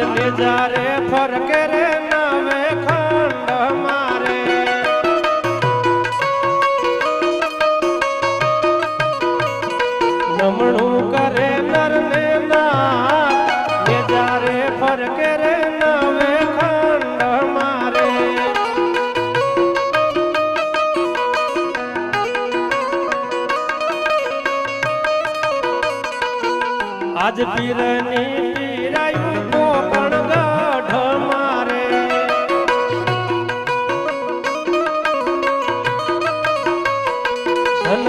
જારે ફરકે રે નવે ખંડ મારે. નમણું કરે નર ને નાથ જારે ફરકે રે નવે ખંડ મારે. આજ પીરની